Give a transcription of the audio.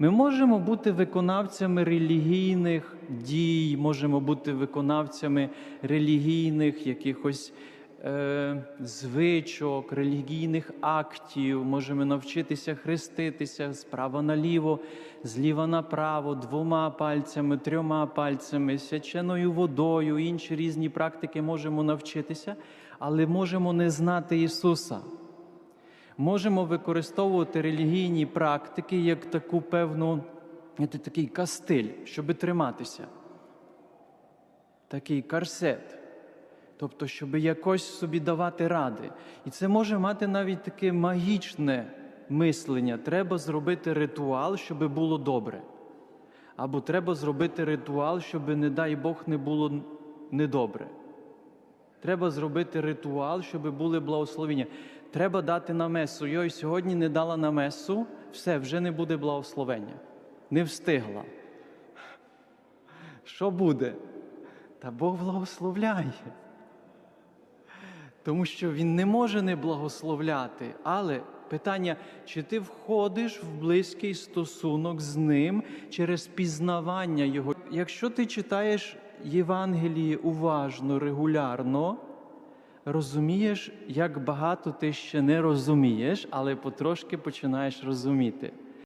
Ми можемо бути виконавцями релігійних дій, можемо бути виконавцями релігійних якихось е, звичок, релігійних актів, можемо навчитися хреститися справа наліво, зліва направо, двома пальцями, трьома пальцями, свяченою водою, інші різні практики можемо навчитися, але можемо не знати Ісуса можемо використовувати релігійні практики як таку певну, знаєте, такий кастиль, щоб триматися. Такий карсет. Тобто, щоб якось собі давати ради. І це може мати навіть таке магічне мислення. Треба зробити ритуал, щоб було добре. Або треба зробити ритуал, щоб, не дай Бог, не було недобре. Треба зробити ритуал, щоб були благословення. Треба дати на месу. Йой, сьогодні не дала на месу, все, вже не буде благословення. Не встигла. Що буде? Та Бог благословляє. Тому що Він не може не благословляти. Але питання, чи ти входиш в близький стосунок з ним через пізнавання Його? Якщо ти читаєш Євангелії уважно, регулярно, розумієш, як багато ти ще не розумієш, але потрошки починаєш розуміти.